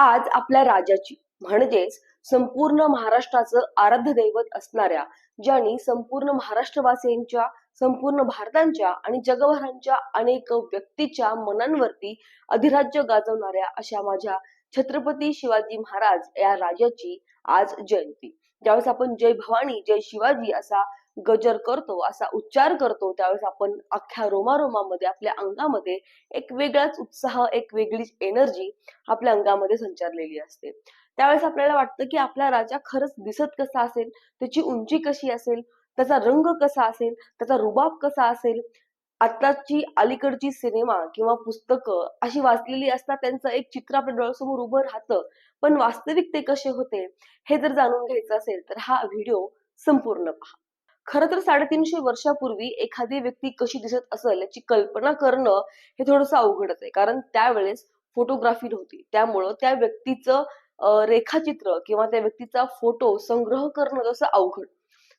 आज आपल्या राजाची म्हणजेच संपूर्ण महाराष्ट्राचं आराध्य दैवत असणाऱ्या ज्यांनी संपूर्ण महाराष्ट्रवासियांच्या संपूर्ण भारतांच्या आणि जगभरांच्या अनेक व्यक्तीच्या मनांवरती अधिराज्य गाजवणाऱ्या अशा माझ्या छत्रपती शिवाजी महाराज या राजाची आज जयंती. ज्यावेळेस आपण जय भवानी जय शिवाजी असा गजर करतो असा उच्चार करतो त्यावेळेस आपण अख्ख्या रोमारोमामध्ये आपल्या अंगामध्ये एक वेगळाच उत्साह एक वेगळीच एनर्जी आपल्या अंगामध्ये संचारलेली असते. त्यावेळेस आपल्याला वाटतं की आपला राजा खरंच दिसत कसा असेल त्याची उंची कशी असेल त्याचा रंग कसा असेल त्याचा रुबाब कसा असेल आत्ताची अलीकडची सिनेमा किंवा पुस्तकं अशी वाचलेली असतात त्यांचं एक चित्र आपल्या डोळ्यासमोर उभं राहतं पण वास्तविक ते कसे होते हे जर जाणून घ्यायचं असेल तर हा व्हिडिओ संपूर्ण पहा. खरं तर साडेतीनशे वर्षापूर्वी एखादी व्यक्ती कशी दिसत असेल याची कल्पना करणं हे थोडंसं अवघडच आहे. कारण त्यावेळेस फोटोग्राफी नव्हती. त्यामुळं त्या व्यक्तीचं रेखाचित्र किंवा त्या व्यक्तीचा फोटो संग्रह करणं तसं अवघड.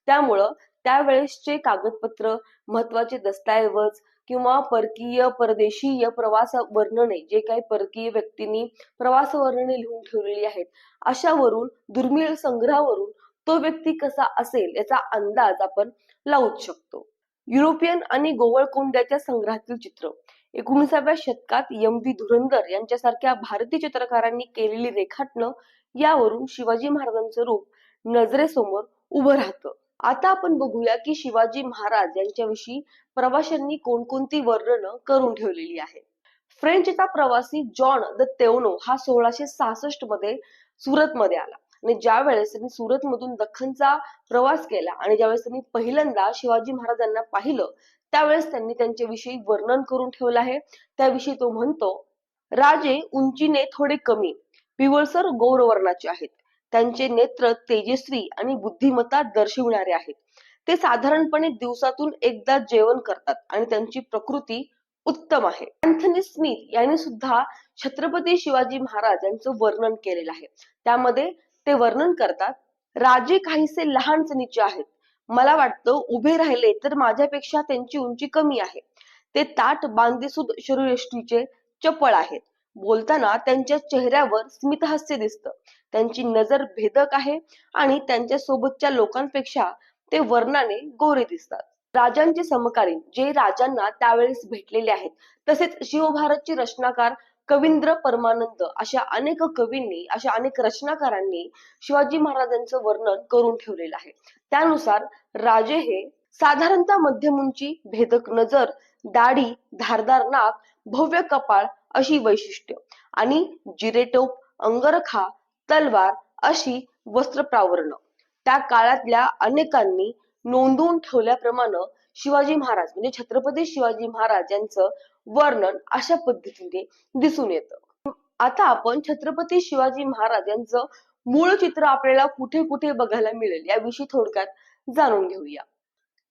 त्यामुळं त्यावेळेसचे कागदपत्र महत्त्वाचे दस्तऐवज किंवा परकीय परदेशीय प्रवास वर्णने जे काही परकीय व्यक्तींनी प्रवास वर्णने लिहून ठेवलेली आहेत अशावरून दुर्मिळ संग्रहावरून तो व्यक्ती कसा असेल याचा अंदाज आपण लावूच शकतो. युरोपियन आणि गोवळकोंड्याच्या संग्रहातील चित्र. एकोणीसाव्या शतकात एम व्ही धुरंधर यांच्यासारख्या भारतीय चित्रकारांनी केलेली रेखाटनं यावरून शिवाजी महाराजांचं रूप नजरेसमोर उभं राहतं. आता आपण बघूया की शिवाजी महाराज यांच्याविषयी प्रवाशांनी कोणकोणती वर्णनं करून ठेवलेली आहेत. फ्रेंचचा प्रवासी जॉन द तेवनो हा सोळाशे सहासष्टमध्ये सुरत मध्ये आला. आणि ज्या वेळेस त्यांनी सुरत मधून दख्खनचा प्रवास केला आणि ज्यावेळेस त्यांनी पहिल्यांदा शिवाजी महाराजांना पाहिलं त्यावेळेस त्यांनी त्यांच्याविषयी वर्णन करून ठेवलं आहे. त्याविषयी तो म्हणतो राजे उंचीने थोडे कमी पिवळसर गौरवर्णाचे आहेत. त्यांचे नेत्र तेजस्वी आणि बुद्धिमत्ता दर्शविणारे आहेत. ते साधारणपणे दिवसातून एकदा जेवण करतात आणि त्यांची प्रकृती उत्तम आहे. अँथनी स्मिथ यांनी सुद्धा छत्रपती शिवाजी महाराज यांचं वर्णन केलेलं आहे. त्यामध्ये ते वर्णन करतात राजे काहीसे लहान चणीचे आहेत. मला वाटतं उभे राहिले तर माझ्यापेक्षा त्यांची उंची कमी आहे. ते ताट बांधीसूद शरीरयष्टीचे चपळ आहेत. बोलताना त्यांच्या चेहऱ्यावर स्मितहास्य दिसतं. त्यांची नजर भेदक आहे आणि त्यांच्या सोबतच्या लोकांपेक्षा ते वर्णाने गोरे दिसतात. राजांचे समकालीन जे राजांना त्यावेळेस भेटलेले आहेत तसेच शिवभारतचे रचनाकार कवींद्र परमानंद अशा अनेक कवींनी अशा अनेक रचनाकारांनी शिवाजी महाराजांचं वर्णन करून ठेवलेलं आहे. त्यानुसार राजे हे साधारणतः मध्यम उंची भेदक नजर दाढी धारदार नाक भव्य कपाळ अशी वैशिष्ट्य आणि जिरेटोप अंगरखा तलवार अशी वस्त्र प्रावरण त्या काळातल्या अनेकांनी नोंदवून ठेवल्याप्रमाणे शिवाजी महाराज म्हणजे छत्रपती शिवाजी महाराज यांचं वर्णन अशा पद्धतीने दिसून येतं. आता आपण छत्रपती शिवाजी महाराज यांचं मूळ चित्र आपल्याला कुठे कुठे बघायला मिळेल याविषयी थोडक्यात जाणून घेऊया.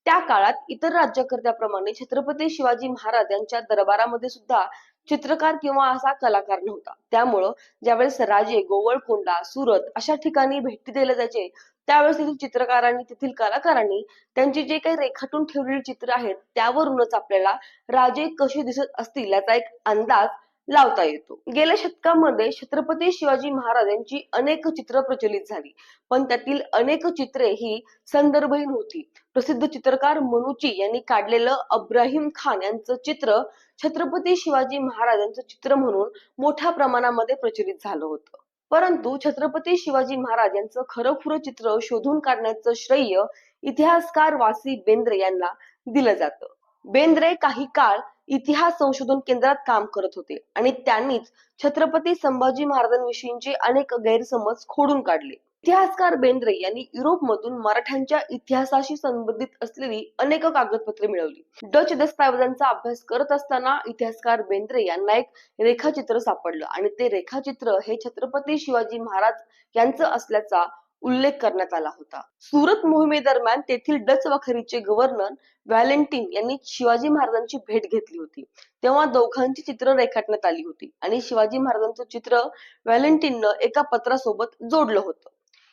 त्या काळात इतर राज्यकर्त्याप्रमाणे छत्रपती शिवाजी महाराज यांच्या दरबारामध्ये सुद्धा चित्रकार किंवा असा कलाकार नव्हता. त्यामुळं ज्यावेळेस राजे गोवळकोंडा सुरत अशा ठिकाणी भेटी दिले जायचे त्यावेळेस तेथील चित्रकारांनी तेथील कलाकारांनी त्यांची जे काही रेखाटून ठेवलेली चित्र आहेत त्यावरूनच आपल्याला राजे कसे दिसत असतील याचा एक अंदाज लावता येतो. गेल्या शतकामध्ये छत्रपती शिवाजी महाराज यांची अनेक चित्र प्रचलित झाली. पण त्यातील अनेक चित्रे ही संदर्भहीन होती. प्रसिद्ध चित्रकार मनुची यांनी काढलेलं अब्राहिम खान यांचं चित्र छत्रपती शिवाजी महाराज यांचं चित्र म्हणून मोठ्या प्रमाणामध्ये प्रचलित झालं होतं. परंतु छत्रपती शिवाजी महाराज यांचं खरंखुरं चित्र शोधून काढण्याचं श्रेय इतिहासकार वासी बेंद्रे यांना दिलं जातं. बेंद्रे काही काळ इतिहास संशोधन केंद्रात काम करत होते. आणि त्यांनीच छत्रपती संभाजी महाराजांविषयींचे अनेक गैरसमज खोडून काढले. इतिहासकार बेंद्रे यांनी युरोपमधून मराठ्यांच्या इतिहासाशी संबंधित असलेली अनेक कागदपत्रे मिळवली. डच दस्तावेजांचा अभ्यास करत असताना इतिहासकार बेंद्रे यांना एक रेखाचित्र सापडलं. आणि ते रेखाचित्र हे छत्रपती शिवाजी महाराज यांचं असल्याचा उल्लेख करण्यात आला होता. सुरत मोहिमेदरम्यान तेथील डच वखरीचे गव्हर्नर व्हॅलेंटिन यांनी शिवाजी महाराजांची भेट घेतली होती. तेव्हा दोघांची चित्र रेखाटण्यात आली होती आणि शिवाजी महाराजांचं चित्र व्हॅलेंटिननं एका पत्रासोबत जोडलं होतं.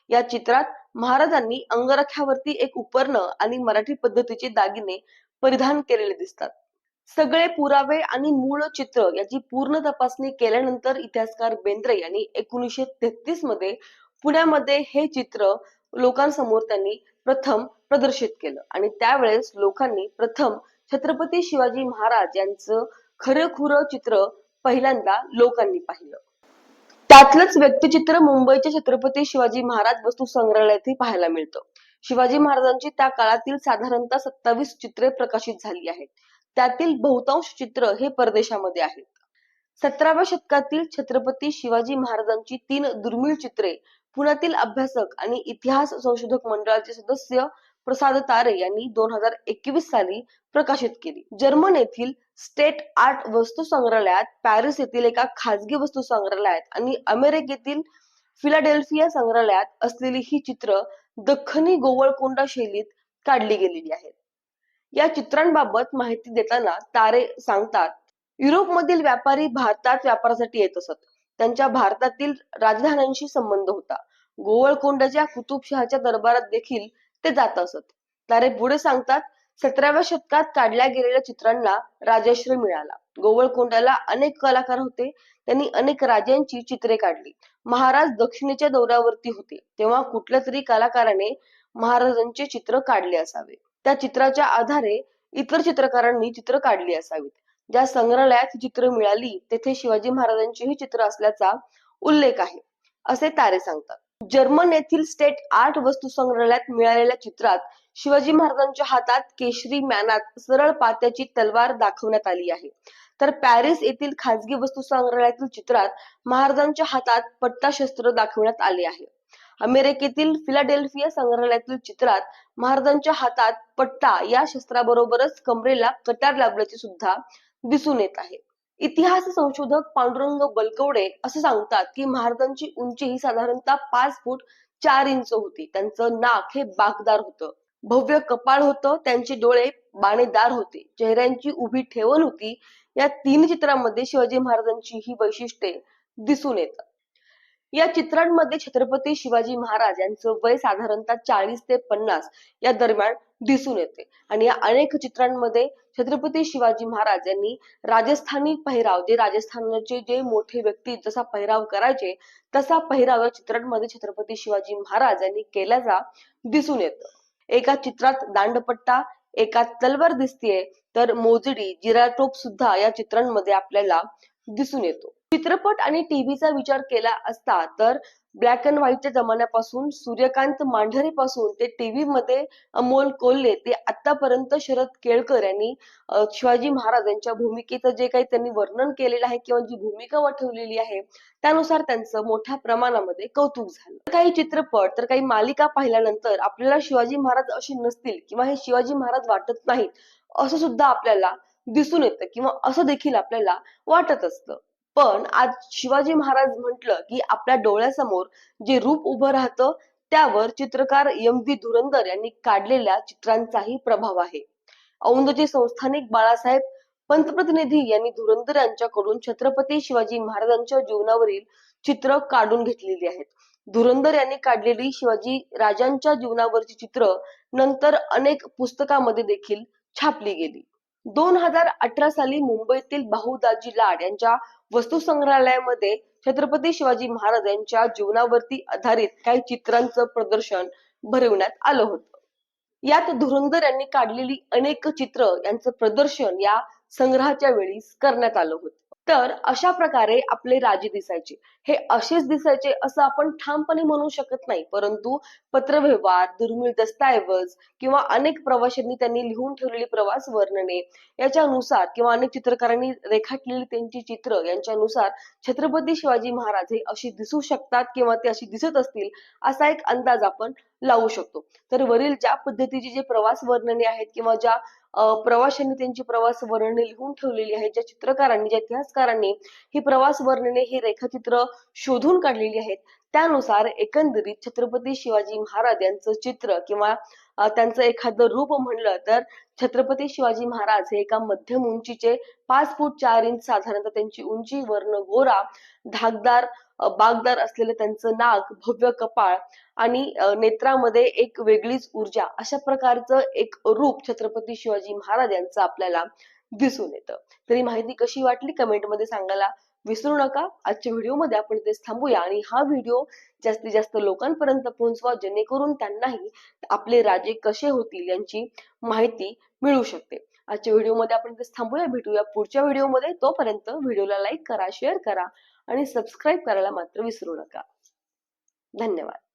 या चित्रात महाराजांनी अंगरख्यावरती एक उपर्ण आणि मराठी पद्धतीचे दागिने परिधान केलेले दिसतात. सगळे पुरावे आणि मूळ चित्र याची पूर्ण तपासणी केल्यानंतर इतिहासकार बेंद्रे यांनी एकोणीसशे तेहतीसमध्ये पुण्यामध्ये हे चित्र लोकांसमोर त्यांनी प्रथम प्रदर्शित केलं. आणि त्यावेळेस लोकांनी प्रथम छत्रपती शिवाजी महाराज यांचं खरं चित्र पहिल्यांदा लोकांनी पाहिलं. त्यातलंच व्यक्तिचित्र मुंबईच्या छत्रपती शिवाजी महाराज वस्तू संग्रहालयातही पाहायला मिळतं. शिवाजी महाराजांची त्या काळातील साधारणतः सत्तावीस चित्रे प्रकाशित झाली आहेत. त्यातील बहुतांश चित्र हे परदेशामध्ये आहेत. सतराव्या शतकातील छत्रपती शिवाजी महाराजांची तीन दुर्मिळ चित्रे पुण्यातील अभ्यासक आणि इतिहास संशोधक मंडळाचे सदस्य प्रसाद तारे यांनी दोन हजार एकवीस साली प्रकाशित केली. जर्मन येथील स्टेट आर्ट वस्तू संग्रहालयात पॅरिस येथील एका खाजगी वस्तू संग्रहालयात आणि अमेरिकेतील फिलाडेल्फिया संग्रहालयात असलेली ही चित्र दख्खनी गोवळकोंडा शैलीत काढली गेलेली आहेत या चित्रांबाबत माहिती देताना तारे सांगतात युरोपमधील व्यापारी भारतात व्यापारासाठी येत असत. त्यांच्या भारतातील राजधान्यांशी संबंध होता. गोवळकोंडाच्या कुतुबशहाच्या दरबारात देखील ते जात असत. तारे पुढे सांगतात सतराव्या शतकात काढल्या गेलेल्या चित्रांना राजश्री मिळाला. गोवळकोंडाला अनेक कलाकार होते त्यांनी अनेक राजांची चित्रे काढली. महाराज दक्षिणेच्या दौऱ्यावरती होते तेव्हा कुठल्या तरी कलाकाराने महाराजांचे चित्र काढले असावे. त्या चित्राच्या आधारे इतर चित्रकारांनी चित्र काढली असावीत. ज्या संग्रहालयात चित्र मिळाली तेथे शिवाजी महाराजांचीही चित्र असल्याचा उल्लेख आहे असे तारे सांगतात. जर्मन येथील स्टेट आर्ट वस्तू संग्रहालयात मिळालेल्या चित्रात शिवाजी महाराजांच्या हातात केशरी मॅनात सरळ पात्याची तलवार दाखवण्यात आली आहे. तर पॅरिस येथील खासगी वस्तू संग्रहालयातील चित्रात महाराजांच्या हातात पट्टा शस्त्र दाखवण्यात आले आहे. अमेरिकेतील फिलाडेल्फिया संग्रहालयातील चित्रात महाराजांच्या हातात पट्टा या शस्त्राबरोबरच कमरेला कटार लाभल्याचे सुद्धा दिसून येत आहे. इतिहास संशोधक पांडुरंग बलकवडे असं सांगतात की महाराजांची उंची ही साधारणतः पाच फूट चार इंच होती. त्यांचं नाक हे बागदार होतं. भव्य कपाळ होतं. त्यांचे डोळे बाणेदार होते. चेहऱ्यांची उभी ठेवण होती. या तीन चित्रांमध्ये शिवाजी महाराजांची ही वैशिष्ट्ये दिसून येतात. या चित्रांमध्ये छत्रपती शिवाजी महाराज यांचं वय साधारणतः चाळीस ते पन्नास या दरम्यान दिसून येते. आणि या अनेक चित्रांमध्ये छत्रपती शिवाजी महाराज यांनी राजस्थानी पहिराव जे राजस्थानचे जे मोठे व्यक्ती जसा पहिराव करायचे तसा पहिराव या चित्रांमध्ये छत्रपती शिवाजी महाराज यांनी केल्याचा दिसून येतं. एका चित्रात दांडपट्टा एका तलवार दिसतीये तर मोजडी जिराटोप सुद्धा या चित्रांमध्ये आपल्याला दिसून येतो. चित्रपट आणि टीव्हीचा विचार केला असता तर ब्लॅक अँड व्हाईटच्या जमान्यापासून सूर्यकांत मांढरे पासून ते टीव्ही मध्ये अमोल कोल्हे ते आतापर्यंत शरद केळकर यांनी शिवाजी महाराज यांच्या भूमिकेचं जे काही त्यांनी वर्णन केलेलं आहे किंवा जी भूमिका वठवलेली आहे त्यानुसार त्यांचं मोठ्या प्रमाणामध्ये कौतुक झालं. काही चित्रपट तर काही मालिका पाहिल्यानंतर आपल्याला शिवाजी महाराज असे नसतील किंवा हे शिवाजी महाराज वाटत नाहीत असं सुद्धा आपल्याला दिसून येतं किंवा असं देखील आपल्याला वाटत असतं. पण आज शिवाजी महाराज म्हटलं की आपल्या डोळ्यासमोर जे रूप उभं राहतं त्यावर चित्रकार एम व्ही धुरंदर यांनी काढलेल्या चित्रांचाही प्रभाव आहे. औंधचे संस्थानिक बाळासाहेब पंतप्रतिनिधी यांनी धुरंदर यांच्याकडून छत्रपती शिवाजी महाराजांच्या जीवनावरील चित्र काढून घेतलेली आहेत. धुरंदर यांनी काढलेली शिवाजी राजांच्या जीवनावरची चित्र नंतर अनेक पुस्तकामध्ये देखील छापली गेली. दोन हजार अठरा साली मुंबईतील बाहुदाजी लाड यांच्या वस्तू संग्रहालयामध्ये छत्रपती शिवाजी महाराज यांच्या जीवनावरती आधारित काही चित्रांचं प्रदर्शन भरवण्यात आलं होतं. यात धुरंधर यांनी काढलेली अनेक चित्र यांचं प्रदर्शन या संग्रहाच्या वेळी करण्यात आलं होतं. तर अशा प्रकारे आपले राजे दिसायचे. हे असेच दिसायचे असं आपण ठामपणे म्हणू शकत नाही. परंतु पत्रव्यवहार दुर्मिळ दस्तऐवज किंवा अनेक प्रवाशांनी त्यांनी लिहून ठेवलेली प्रवास वर्णने याच्यानुसार किंवा अनेक चित्रकारांनी रेखाटलेली त्यांची चित्र यांच्यानुसार छत्रपती शिवाजी महाराज हे अशी दिसू शकतात किंवा ते अशी दिसत असतील असा एक अंदाज आपण लावू शकतो. तर वरील ज्या पद्धतीची जे प्रवास वर्णने आहेत किंवा ज्या प्रवाशांनी त्यांची प्रवास वर्णने लिहून ठेवलेली आहेत ज्या चित्रकारांनी ज्या इतिहासकारांनी ही प्रवास वर्णने ही रेखाचित्र शोधून काढलेली आहेत त्यानुसार एकंदरीत छत्रपती शिवाजी महाराज यांचं चित्र किंवा त्यांचं एखादं रूप म्हणलं तर छत्रपती शिवाजी महाराज हे एका मध्यम उंचीचे पाच फूट चार इंच साधारणतः त्यांची उंची वर्ण गोरा धाकदार बागदार असलेलं त्यांचं नाक भव्य कपाळ आणि नेत्रामध्ये एक वेगळीच ऊर्जा अशा प्रकारचं एक रूप छत्रपती शिवाजी महाराज यांचं आपल्याला दिसून येतं. तरी माहिती कशी वाटली? कमेंटमध्ये सांगायला विसरू नका. आजच्या व्हिडिओमध्ये आपण इथेच थांबूया आणि हा व्हिडिओ जास्तीत जास्त लोकांपर्यंत पोहोचवा जेणेकरून त्यांनाही आपले राजे कसे होतील यांची माहिती मिळू शकते. आजच्या व्हिडिओमध्ये आपण इथेच थांबूया. भेटूया पुढच्या व्हिडिओमध्ये. तोपर्यंत व्हिडिओला लाईक करा शेअर करा आणि सबस्क्राईब करायला मात्र विसरू नका. धन्यवाद.